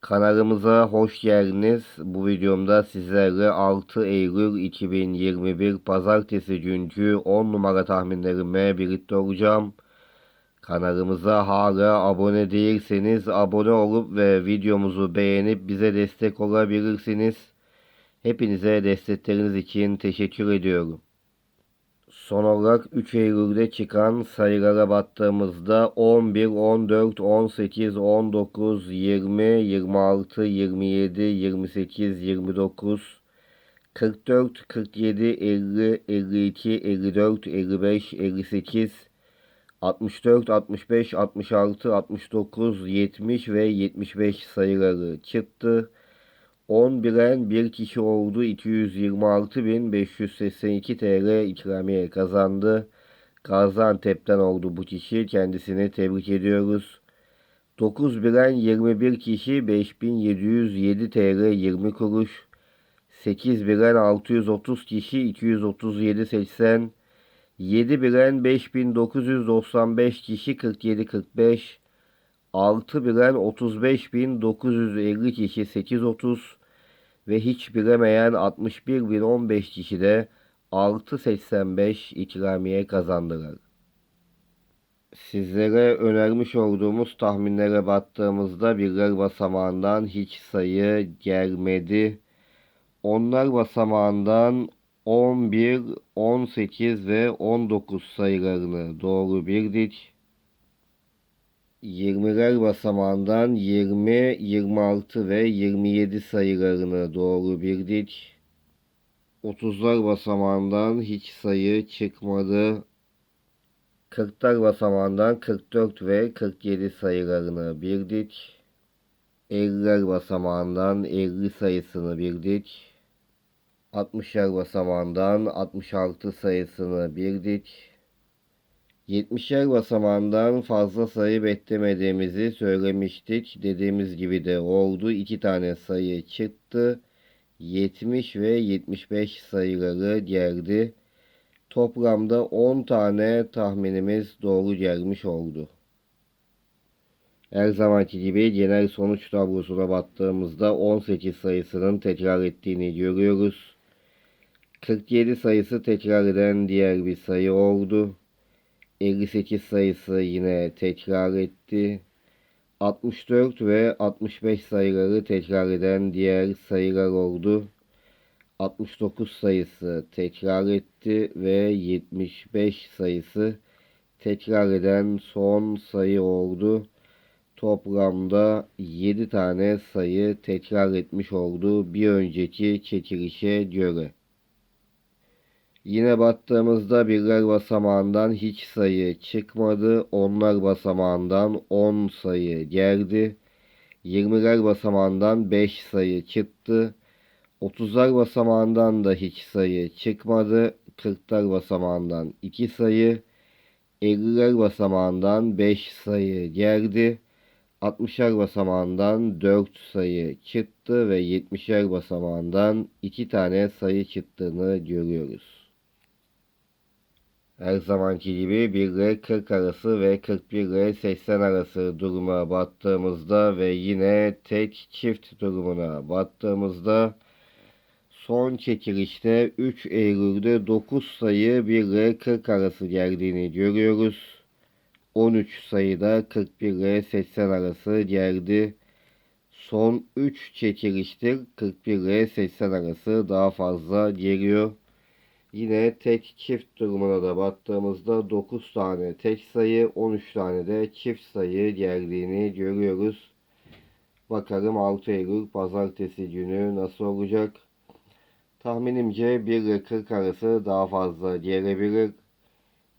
Kanalımıza hoş geldiniz. Bu videomda sizlerle 6 Eylül 2021 Pazartesi günkü 10 numara tahminlerime birlikte olacağım. Kanalımıza hala abone değilseniz abone olup ve videomuzu beğenip bize destek olabilirsiniz. Hepinize destekleriniz için teşekkür ediyorum. Son olarak 3 Eylül'de çıkan sayılara baktığımızda 11, 14, 18, 19, 20, 26, 27, 28, 29, 44, 47, 50, 52, 54, 55, 58, 64, 65, 66, 69, 70 ve 75 sayıları çıktı. 10 bilen bir kişi oldu. 226.582 TL ikramiye kazandı. Gaziantep'ten oldu bu kişi. Kendisini tebrik ediyoruz. 9 bilen 21 kişi 5707 TL 20 kuruş. 8 bilen 630 kişi 237.80. 7 bilen 5995 kişi 47.45. 6 bilen 35.950 kişi 8.30 ve hiç bilemeyen 61.015 kişi de 6.85 ikramiye kazandılar. Sizlere önermiş olduğumuz tahminlere baktığımızda birler basamağından hiç sayı gelmedi. Onlar basamağından 11, 18 ve 19 sayılarını doğru bildik. 20'ler basamağından 20, 26 ve 27 sayılarını doğru bildik. 30'lar basamağından hiç sayı çıkmadı. 40'lar basamağından 44 ve 47 sayılarını bildik. 50'ler basamağından 50 sayısını bildik. 60'lar basamağından 66 sayısını bildik. 70'er basamağından fazla sayı beklemediğimizi söylemiştik. Dediğimiz gibi de oldu. İki tane sayı çıktı. 70 ve 75 sayıları geldi. Toplamda 10 tane tahminimiz doğru gelmiş oldu. Her zamanki gibi genel sonuç tablosuna baktığımızda 18 sayısının tekrar ettiğini görüyoruz. 47 sayısı tekrar eden diğer bir sayı oldu. 58 sayısı yine tekrar etti. 64 ve 65 sayıları tekrar eden diğer sayılar oldu. 69 sayısı tekrar etti ve 75 sayısı tekrar eden son sayı oldu. Toplamda 7 tane sayı tekrar etmiş oldu bir önceki çekilişe göre. Yine baktığımızda birler basamağından hiç sayı çıkmadı. Onlar basamağından 10 sayı geldi. 20'ler basamağından 5 sayı çıktı. 30'lar basamağından da hiç sayı çıkmadı. 40'lar basamağından 2 sayı. 50'ler basamağından 5 sayı geldi. 60'er basamağından 4 sayı çıktı ve 70'er basamağından 2 tane sayı çıktığını görüyoruz. Her zamanki gibi 1 ile 40 arası ve 41 ile 80 arası duruma baktığımızda ve yine tek çift durumuna baktığımızda son çekilişte 3 Eylül'de 9 sayı 1 ile 40 arası geldiğini görüyoruz. 13 sayıda 41 ile 80 arası geldi. Son 3 çekiliştir 41 ile 80 arası daha fazla geliyor. Yine tek çift durumuna da baktığımızda 9 tane tek sayı 13 tane de çift sayı geldiğini görüyoruz. Bakalım 6 Eylül pazartesi günü nasıl olacak? Tahminimce 1 ile 40 arası daha fazla gelebilir.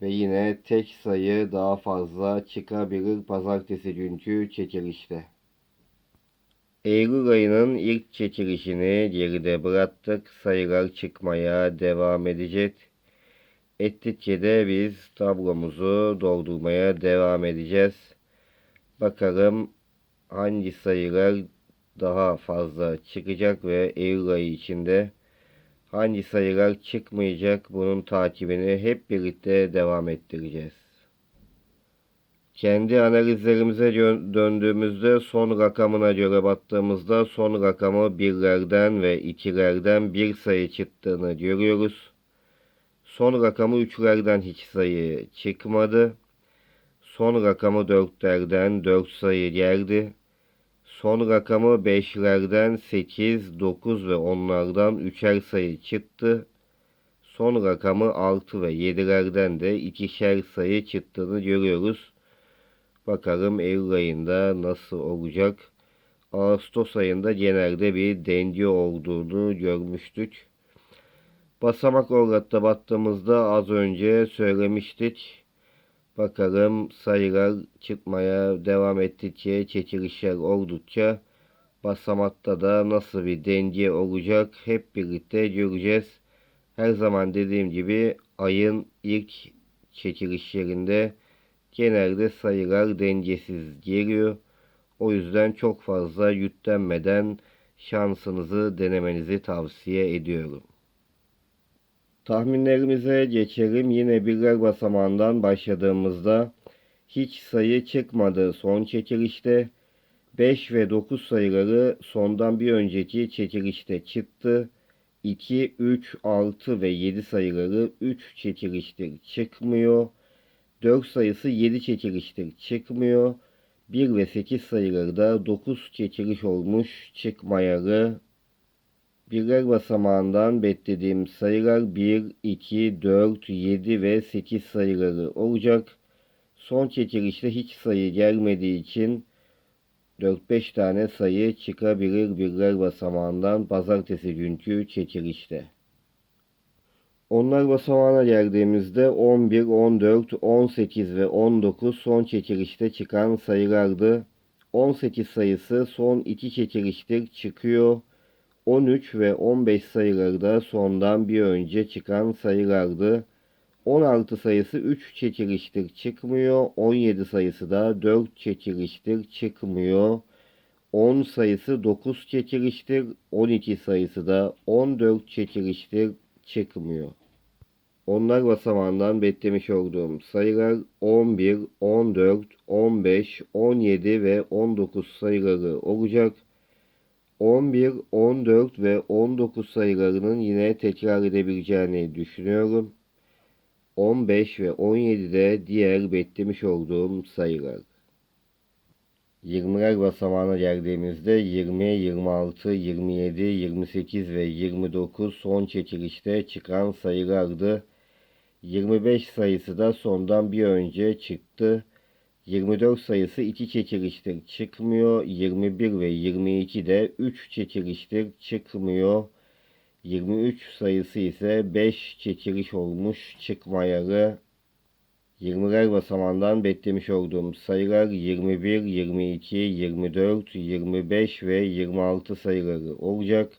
Ve yine tek sayı daha fazla çıkabilir pazartesi günkü çekilişte. Eylül ayının ilk çekilişini geride bıraktık. Sayılar çıkmaya devam edecek. Ettikçe de biz tablomuzu doldurmaya devam edeceğiz. Bakalım hangi sayılar daha fazla çıkacak ve Eylül ayı içinde hangi sayılar çıkmayacak bunun takibini hep birlikte devam ettireceğiz. Kendi analizlerimize dö- döndüğümüzde son rakamına göre baktığımızda son rakamı birlerden ve ikilerden bir sayı çıktığını görüyoruz. Son rakamı üçlerden hiç sayı çıkmadı. Son rakamı dörtlerden dört sayı geldi. Son rakamı beşlerden sekiz, dokuz ve onlardan üçer sayı çıktı. Son rakamı altı ve yedilerden de ikişer sayı çıktığını görüyoruz. Bakalım Eylül ayında nasıl olacak. Ağustos ayında genelde bir denge olduğunu görmüştük. Basamak olarak baktığımızda az önce söylemiştik. Bakalım sayılar çıkmaya devam ettikçe, çekilişler oldukça basamakta da nasıl bir denge olacak hep birlikte göreceğiz. Her zaman dediğim gibi ayın ilk çekilişlerinde genelde sayılar dengesiz geliyor. O yüzden çok fazla yüklenmeden şansınızı denemenizi tavsiye ediyorum. Tahminlerimize geçelim. Yine birler basamağından başladığımızda hiç sayı çıkmadı son çekilişte. 5 ve 9 sayıları sondan bir önceki çekilişte çıktı. 2, 3, 6 ve 7 sayıları 3 çekiliştir çıkmıyor. 4 sayısı 7 çekiliştir çıkmıyor. 1 ve 8 sayıları da 9 çekiliş olmuş çıkmayalı. Birler basamağından beklediğim sayılar 1, 2, 4, 7 ve 8 sayıları olacak. Son çekilişte hiç sayı gelmediği için 4-5 tane sayı çıkabilir birler basamağından pazartesi günkü çekilişte. Onlar basamağına geldiğimizde 11, 14, 18 ve 19 son çekilişte çıkan sayılardı. 18 sayısı son iki çekiliştir çıkıyor. 13 ve 15 sayıları da sondan bir önce çıkan sayılardı. 16 sayısı 3 çekiliştir çıkmıyor. 17 sayısı da 4 çekiliştir çıkmıyor. 10 sayısı 9 çekiliştir. 12 sayısı da 14 çekiliştir çıkmıyor. Onlar basamağından beklemiş olduğum sayılar 11, 14, 15, 17 ve 19 sayıları olacak. 11, 14 ve 19 sayılarının yine tekrar edebileceğini düşünüyorum. 15 ve 17 de diğer beklemiş olduğum sayılar. 20'ler basamağına geldiğimizde 20, 26, 27, 28 ve 29 son çekilişte çıkan sayılardı. 25 sayısı da sondan bir önce çıktı. 24 sayısı 2 çekiliştir çıkmıyor. 21 ve 22 de 3 çekiliştir çıkmıyor. 23 sayısı ise 5 çekiliş olmuş çıkmayalı. 20'ler basamağından beklemiş olduğum sayılar 21, 22, 24, 25 ve 26 sayıları olacak.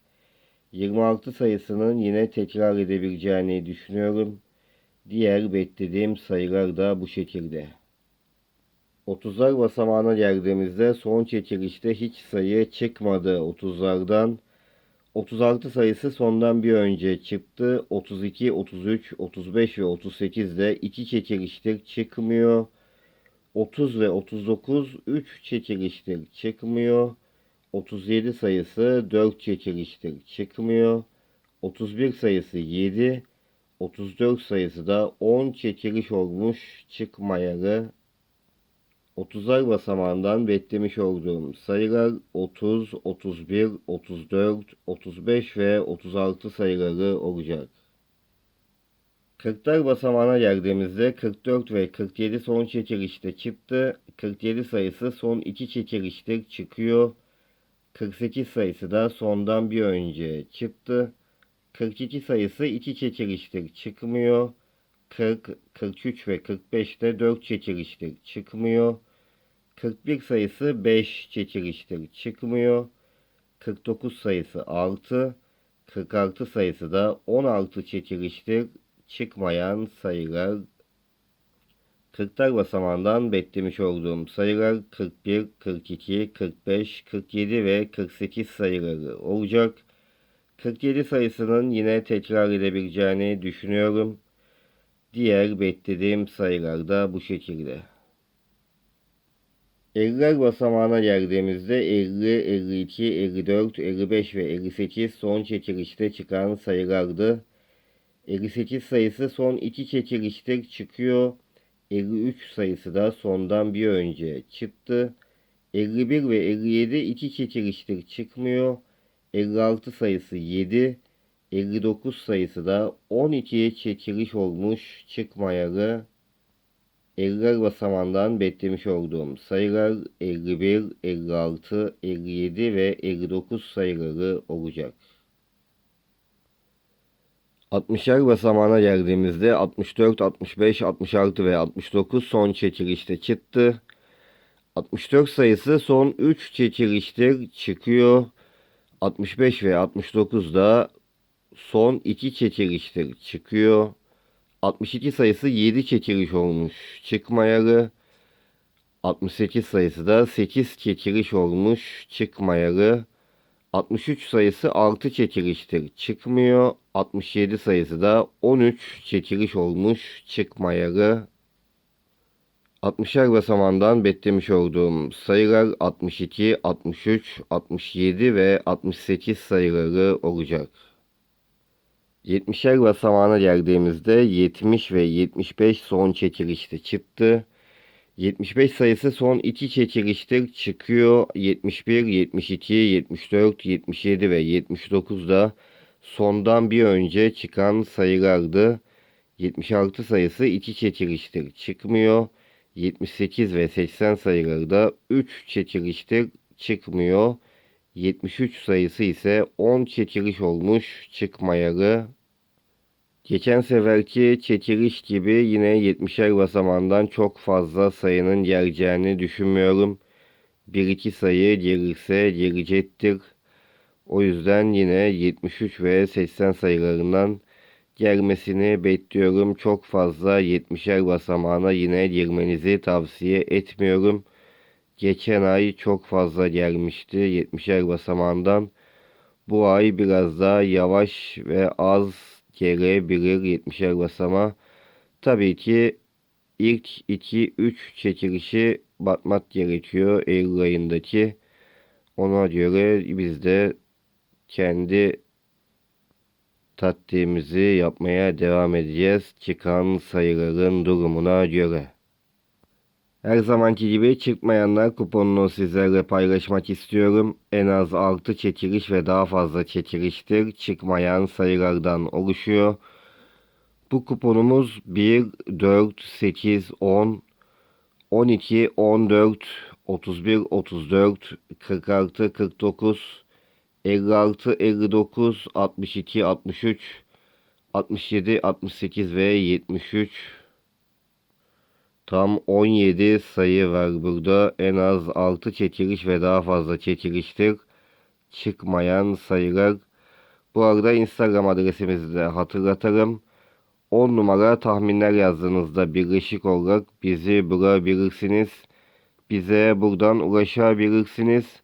26 sayısının yine tekrar edebileceğini düşünüyorum. Diğer beklediğim sayılar da bu şekilde. 30'lar basamağına geldiğimizde son çekilişte hiç sayı çıkmadı 30'lardan. 36 sayısı sondan bir önce çıktı. 32, 33, 35 ve 38 de 2 çekiliştir çıkmıyor. 30 ve 39 3 çekiliştir çıkmıyor. 37 sayısı 4 çekiliştir çıkmıyor. 31 sayısı 7. 34 sayısı da 10 çekiliş olmuş çıkmayalı. 30'lar basamağından beklemiş olduğum sayılar 30, 31, 34, 35 ve 36 sayıları olacak. 40'lar basamağına geldiğimizde 44 ve 47 son çekilişte çıktı. 47 sayısı son iki çekilişte çıkıyor. 48 sayısı da sondan bir önce çıktı. 42 sayısı iki çekiliştir çıkmıyor. 40, 43 ve 45 de 4 çekiliştir çıkmıyor. 41 sayısı 5 çekiliştir çıkmıyor. 49 sayısı 6. 46 sayısı da 16 çekiliştir çıkmayan sayılar. 40'lar basamağından beklemiş olduğum sayılar 41, 42, 45, 47 ve 48 sayıları olacak. 47 sayısının yine tekrar edebileceğini düşünüyorum. Diğer beklediğim sayılar da bu şekilde. 50'ler basamağına geldiğimizde 50, 52, 54, 55 ve 58 son çekilişte çıkan sayılardı. 58 sayısı son iki çekiliştir çıkıyor. 53 sayısı da sondan bir önce çıktı. 51 ve 57 iki çekiliştir çıkmıyor. 56 sayısı 7. 59 sayısı da 12'ye çekiliş olmuş çıkmayalı. 50'ler basamağından beklemiş olduğum sayılar 51, 56, 57 ve 59 sayıları olacak. 60'lar basamağına geldiğimizde 64, 65, 66 ve 69 son çekilişte çıktı. 64 sayısı son 3 çekiliştir çıkıyor. 65 ve 69 da son 2 çekiliştir çıkıyor. 62 sayısı 7 çekiliş olmuş çıkmayalı. 68 sayısı da 8 çekiliş olmuş çıkmayalı. 63 sayısı 6 çekiliştir çıkmıyor. 67 sayısı da 13 çekiliş olmuş çıkmayalı. 60'lar basamağından beklemiş olduğum sayılar 62, 63, 67 ve 68 sayıları olacak. 70'er basamağına geldiğimizde 70 ve 75 son çekilişte çıktı. 75 sayısı son iki çekiliştir çıkıyor. 71, 72, 74, 77 ve 79 da sondan bir önce çıkan sayılardı. 76 sayısı iki çekiliştir çıkmıyor. 78 ve 80 sayıları da 3 çekiliştir çıkmıyor. 73 sayısı ise 10 çekiliş olmuş çıkmayalı. Geçen seferki çekiliş gibi yine 70'er basamağından çok fazla sayının geleceğini düşünmüyorum. 1-2 sayı gelirse gelecektir. O yüzden yine 73 ve 80 sayılarından gelmesini bekliyorum. Çok fazla 70'er basamağına yine girmenizi tavsiye etmiyorum. Geçen ay çok fazla gelmişti 70'er basamağından. Bu ay biraz daha yavaş ve az gelebilir 70'er basama. Tabii ki ilk 2-3 çekilişi batmak gerekiyor Eylül ayındaki. Ona göre biz de kendi taktiğimizi yapmaya devam edeceğiz. Çıkan sayıların durumuna göre. Her zamanki gibi çıkmayanlar kuponunu sizlerle paylaşmak istiyorum. En az 6 çekiliş ve daha fazla çekiliştir. Çıkmayan sayılardan oluşuyor. Bu kuponumuz 1, 4, 8, 10, 12, 14, 31, 34, 46, 49, 56, 59, 62, 63, 67, 68 ve 73 Tam 17 sayı var burada. En az 6 çekiliş ve daha fazla çekiliştir. Çıkmayan sayılar. Bu arada Instagram adresimizi de hatırlatırım. 10 numara tahminler yazdığınızda birleşik olarak bizi bulabilirsiniz. Bize buradan ulaşabilirsiniz.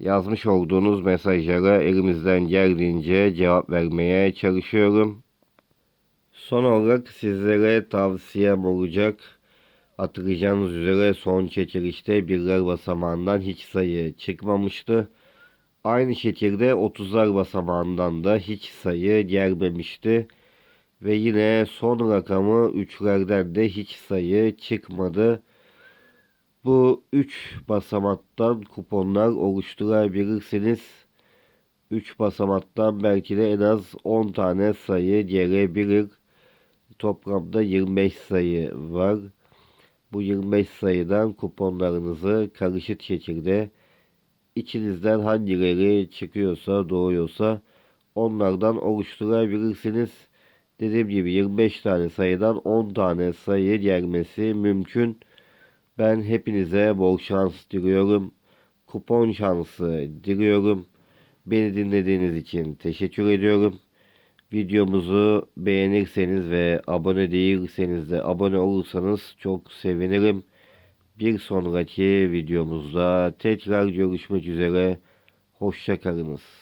Yazmış olduğunuz mesajlara elimizden geldiğince cevap vermeye çalışıyorum. Son olarak sizlere tavsiyem olacak. Hatırlayacağınız üzere son çekilişte birler basamağından hiç sayı çıkmamıştı. Aynı şekilde 30'lar basamağından da hiç sayı gelmemişti. Ve yine son rakamı 3'lerden de hiç sayı çıkmadı. Bu 3 basamaktan kuponlar oluşturabilirsiniz. 3 basamaktan belki de en az 10 tane sayı gelebilir. Toplamda 25 sayı var. Bu 25 sayıdan kuponlarınızı karışık şekilde içinizden hangileri çıkıyorsa doğuyorsa onlardan oluşturabilirsiniz. Dediğim gibi 25 tane sayıdan 10 tane sayı gelmesi mümkün. Ben hepinize bol şans diliyorum. Kupon şansı diliyorum. Beni dinlediğiniz için teşekkür ediyorum. Videomuzu beğenirseniz ve abone değilseniz de abone olursanız çok sevinirim. Bir sonraki videomuzda tekrar görüşmek üzere. Hoşçakalınız.